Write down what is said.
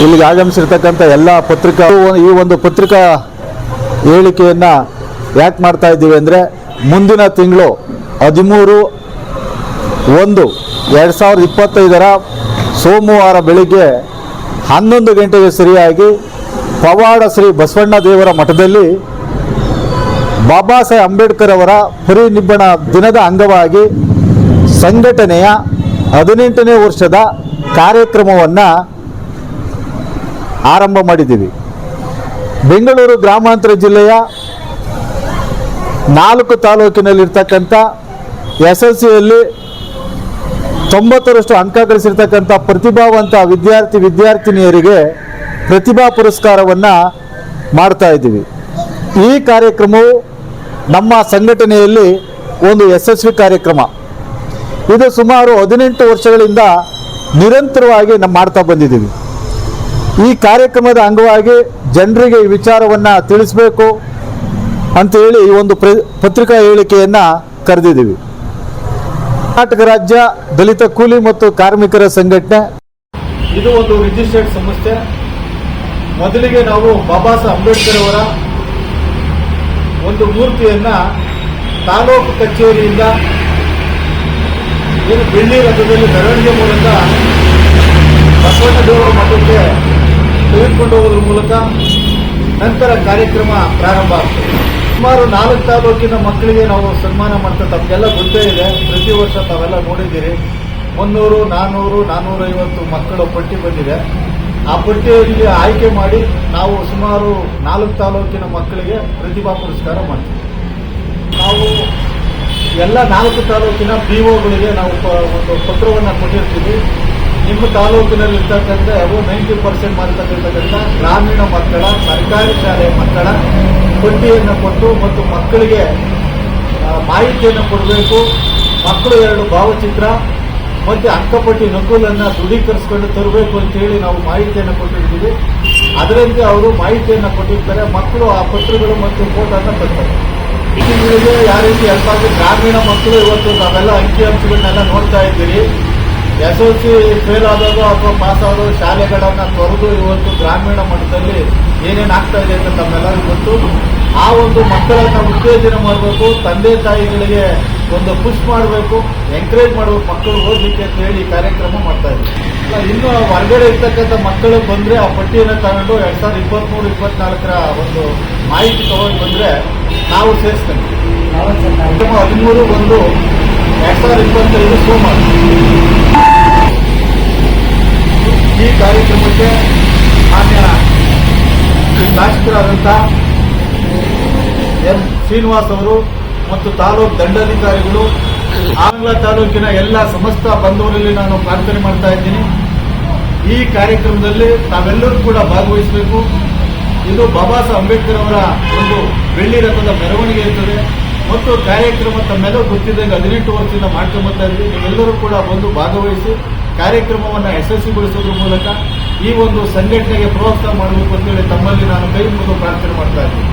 ಇಲ್ಲಿಗೆ ಆಗಮಿಸಿರ್ತಕ್ಕಂಥ ಎಲ್ಲ ಪತ್ರಿಕಾ ಈ ಒಂದು ಪತ್ರಿಕಾ ಹೇಳಿಕೆಯನ್ನು ಯಾಕೆ ಮಾಡ್ತಾ ಇದ್ದೀವಿ ಅಂದರೆ ಮುಂದಿನ ತಿಂಗಳು ಹದಿಮೂರು ಒಂದು ಎರಡು ಸಾವಿರದ ಇಪ್ಪತ್ತೈದರ ಸೋಮವಾರ ಬೆಳಿಗ್ಗೆ ಹನ್ನೊಂದು ಗಂಟೆಗೆ ಸರಿಯಾಗಿ ಪವಾಡ ಶ್ರೀ ಬಸವಣ್ಣ ದೇವರ ಮಠದಲ್ಲಿ ಬಾಬಾ ಸಾಹೇಬ್ ಅಂಬೇಡ್ಕರ್ ಅವರ ಪರಿನಿಬ್ಬಣ ದಿನದ ಅಂಗವಾಗಿ ಸಂಘಟನೆಯ ಹದಿನೆಂಟನೇ ವರ್ಷದ ಕಾರ್ಯಕ್ರಮವನ್ನು ಆರಂಭ ಮಾಡಿದ್ದೀವಿ. ಬೆಂಗಳೂರು ಗ್ರಾಮಾಂತರ ಜಿಲ್ಲೆಯ ನಾಲ್ಕು ತಾಲೂಕಿನಲ್ಲಿರ್ತಕ್ಕಂಥ ಎಸ್ ಎಲ್ ಸಿಯಲ್ಲಿ ತೊಂಬತ್ತರಷ್ಟು ಅಂಕ ಗಳಿಸಿರ್ತಕ್ಕಂಥ ಪ್ರತಿಭಾವಂತ ವಿದ್ಯಾರ್ಥಿ ವಿದ್ಯಾರ್ಥಿನಿಯರಿಗೆ ಪ್ರತಿಭಾ ಪುರಸ್ಕಾರವನ್ನು ಮಾಡ್ತಾ ಇದ್ದೀವಿ. ಈ ಕಾರ್ಯಕ್ರಮವು ನಮ್ಮ ಸಂಘಟನೆಯಲ್ಲಿ ಒಂದು ಯಶಸ್ವಿ ಕಾರ್ಯಕ್ರಮ. ಇದು ಸುಮಾರು ಹದಿನೆಂಟು ವರ್ಷಗಳಿಂದ ನಿರಂತರವಾಗಿ ನಾವು ಮಾಡ್ತಾ ಬಂದಿದ್ದೀವಿ. ಈ ಕಾರ್ಯಕ್ರಮದ ಅಂಗವಾಗಿ ಜನರಿಗೆ ಈ ವಿಚಾರವನ್ನು ತಿಳಿಸಬೇಕು ಅಂತೇಳಿ ಈ ಒಂದು ಪತ್ರಿಕಾ ಹೇಳಿಕೆಯನ್ನು ಕರೆದಿದ್ದೀವಿ. ಕರ್ನಾಟಕ ರಾಜ್ಯ ದಲಿತ ಕೂಲಿ ಮತ್ತು ಕಾರ್ಮಿಕರ ಸಂಘಟನೆ. ಇದು ಒಂದು ರಿಜಿಸ್ಟರ್ಡ್ ಸಂಸ್ಥೆ. ಮೊದಲಿಗೆ ನಾವು ಬಾಬಾ ಸಾಹೇಬ್ ಅಂಬೇಡ್ಕರ್ ಅವರ ಒಂದು ಮೂರ್ತಿಯನ್ನ ತಾಲೂಕು ಕಚೇರಿಯಿಂದ ಬೆಳ್ಳಿ ರಥದಲ್ಲಿ ಮೆರವಣಿಗೆ ಮೂಲಕ ಬಸವಣ್ಣ ದೇವರ ಮಠಕ್ಕೆ ತೆಗೆದುಕೊಂಡು ಹೋಗೋದ್ರ ಮೂಲಕ ನಂತರ ಕಾರ್ಯಕ್ರಮ ಪ್ರಾರಂಭ ಆಗ್ತದೆ. ಸುಮಾರು ನಾಲ್ಕು ತಾಲೂಕಿನ ಮಕ್ಕಳಿಗೆ ನಾವು ಸನ್ಮಾನ ಮಾಡ್ತಾ ತಮಗೆಲ್ಲ ಗೊತ್ತೇ ಇದೆ, ಪ್ರತಿ ವರ್ಷ ತಾವೆಲ್ಲ ನೋಡಿದ್ದೀರಿ. ಮುನ್ನೂರು ನಾನ್ನೂರು ನಾನ್ನೂರೈವತ್ತು ಮಕ್ಕಳ ಪಟ್ಟಿ ಬಂದಿದೆ. ಆ ಪಟ್ಟಿಯಲ್ಲಿ ಆಯ್ಕೆ ಮಾಡಿ ನಾವು ಸುಮಾರು ನಾಲ್ಕು ತಾಲೂಕಿನ ಮಕ್ಕಳಿಗೆ ಪ್ರತಿಭಾ ಪುರಸ್ಕಾರ ಮಾಡ್ತೀವಿ. ನಾವು ಎಲ್ಲ ನಾಲ್ಕು ತಾಲೂಕಿನ ಪಿ ಒಗಳಿಗೆ ನಾವು ಒಂದು ಪತ್ರವನ್ನು ಕೊಟ್ಟಿರ್ತೀವಿ. ನಿಮ್ಮ ತಾಲೂಕಿನಲ್ಲಿ ಇರ್ತಕ್ಕಂಥ ಅವು ನೈಂಟಿ ಪರ್ಸೆಂಟ್ ಮಾಡ್ತಕ್ಕಂಥ ಗ್ರಾಮೀಣ ಮಕ್ಕಳ, ಸರ್ಕಾರಿ ಶಾಲೆಯ ಮಕ್ಕಳ ಪಟ್ಟಿಯನ್ನು ಕೊಟ್ಟು ಮತ್ತು ಮಕ್ಕಳಿಗೆ ಮಾಹಿತಿಯನ್ನು ಕೊಡಬೇಕು. ಮಕ್ಕಳು ಎರಡು ಭಾವಚಿತ್ರ ಮತ್ತು ಅಂಕಪಟ್ಟಿ ನಕುಲನ್ನು ದೃಢೀಕರಿಸ್ಕೊಂಡು ತರಬೇಕು ಅಂತೇಳಿ ನಾವು ಮಾಹಿತಿಯನ್ನು ಕೊಟ್ಟಿರ್ತೀವಿ ಅದರಂತೆ ಅವರು ಮಾಹಿತಿಯನ್ನು ಕೊಟ್ಟಿರ್ತಾರೆ. ಮಕ್ಕಳು ಆ ಪತ್ರಗಳು ಮತ್ತು ಫೋಟೋನ ಬರ್ತಾರೆ. ಯಾವ ರೀತಿ ಹೆಲ್ಪ್ ಆಗುತ್ತೆ ಗ್ರಾಮೀಣ ಮಕ್ಕಳು ಇವತ್ತು ನಾವೆಲ್ಲ ಅಂಕಿ ಅಂಶಗಳನ್ನೆಲ್ಲ ನೋಡ್ತಾ ಇದ್ದೀರಿ. ಎಸ್ ಎಲ್ ಸಿ ಫೇಲ್ ಆದೋದು ಅಥವಾ ಪಾಸ್ ಆದವರು ಶಾಲೆಗಳನ್ನು ತೊರೆದು ಇವತ್ತು ಗ್ರಾಮೀಣ ಮಟ್ಟದಲ್ಲಿ ಏನೇನು ಆಗ್ತಾ ಇದೆ ಅಂತ ತಮ್ಮೆಲ್ಲರಿಗೂ ಗೊತ್ತು. ಆ ಒಂದು ಮಕ್ಕಳನ್ನ ಉತ್ತೇಜನ ಮಾಡಬೇಕು ತಂದೆ ತಾಯಿಗಳಿಗೆ ಒಂದು ಪುಷ್ ಮಾಡಬೇಕು ಎಂಕರೇಜ್ ಮಾಡಬೇಕು ಮಕ್ಕಳು ಓದಲಿಕ್ಕೆ ಅಂತ ಹೇಳಿ ಈ ಕಾರ್ಯಕ್ರಮ ಮಾಡ್ತಾ ಅಲ್ಲ, ಇನ್ನು ಹೊರಗಡೆ ಇರ್ತಕ್ಕಂಥ ಮಕ್ಕಳು ಬಂದರೆ ಆ ಪಟ್ಟಿಯನ್ನು ತಗೊಂಡು ಎರಡು ಸಾವಿರದ ಇಪ್ಪತ್ತ್ಮೂರು ಇಪ್ಪತ್ನಾಲ್ಕರ ಒಂದು ಮಾಹಿತಿ ತಗೊಂಡು ಬಂದರೆ ನಾವು ಸೇರಿಸ್ತೇವೆ. ಹದಿಮೂರು ಒಂದು ಎರಡು ಸಾವಿರದ ಇಪ್ಪತ್ತೈದು ಸೋಮವಾರ ಈ ಕಾರ್ಯಕ್ರಮಕ್ಕೆ ಮಾನ್ಯ ಶಾಸಕರಾದಂಥ ಎನ್ ಶ್ರೀನಿವಾಸ್ ಅವರು ಮತ್ತು ತಾಲೂಕು ದಂಡಾಧಿಕಾರಿಗಳು, ಆಂಗ್ಲ ತಾಲೂಕಿನ ಎಲ್ಲ ಸಮಸ್ತ ಬಂಧುಗಳಲ್ಲಿ ನಾನು ಪ್ರಾರ್ಥನೆ ಮಾಡ್ತಾ ಇದ್ದೀನಿ. ಈ ಕಾರ್ಯಕ್ರಮದಲ್ಲಿ ತಾವೆಲ್ಲರೂ ಕೂಡ ಭಾಗವಹಿಸಬೇಕು. ಇದು ಬಾಬಾ ಸಾಹೇಬ್ ಅಂಬೇಡ್ಕರ್ ಅವರ ಒಂದು ಬೆಳ್ಳಿ ರಥದ ಮೆರವಣಿಗೆ ಇರ್ತದೆ. ಮತ್ತು ಕಾರ್ಯಕ್ರಮ ತಮ್ಮೆಲ್ಲೂ ಗೊತ್ತಿದ್ದಂಗೆ ಹದಿನೆಂಟು ವರ್ಷದಿಂದ ಮಾಡ್ಕೊಂಬತ್ತಾ ಇದ್ದೀವಿ. ನೀವೆಲ್ಲರೂ ಕೂಡ ಬಂದು ಭಾಗವಹಿಸಿ ಕಾರ್ಯಕ್ರಮವನ್ನು ಯಶಸ್ವಿಗೊಳಿಸೋದ್ರ ಮೂಲಕ ಈ ಒಂದು ಸಂಘಟನೆಗೆ ಪ್ರೋತ್ಸಾಹ ಮಾಡಬೇಕು ಅಂತೇಳಿ ತಮ್ಮಲ್ಲಿ ನಾನು ಕೈ ಮುಗಿದು ಪ್ರಾರ್ಥನೆ ಮಾಡ್ತಾ ಇದ್ದೀನಿ.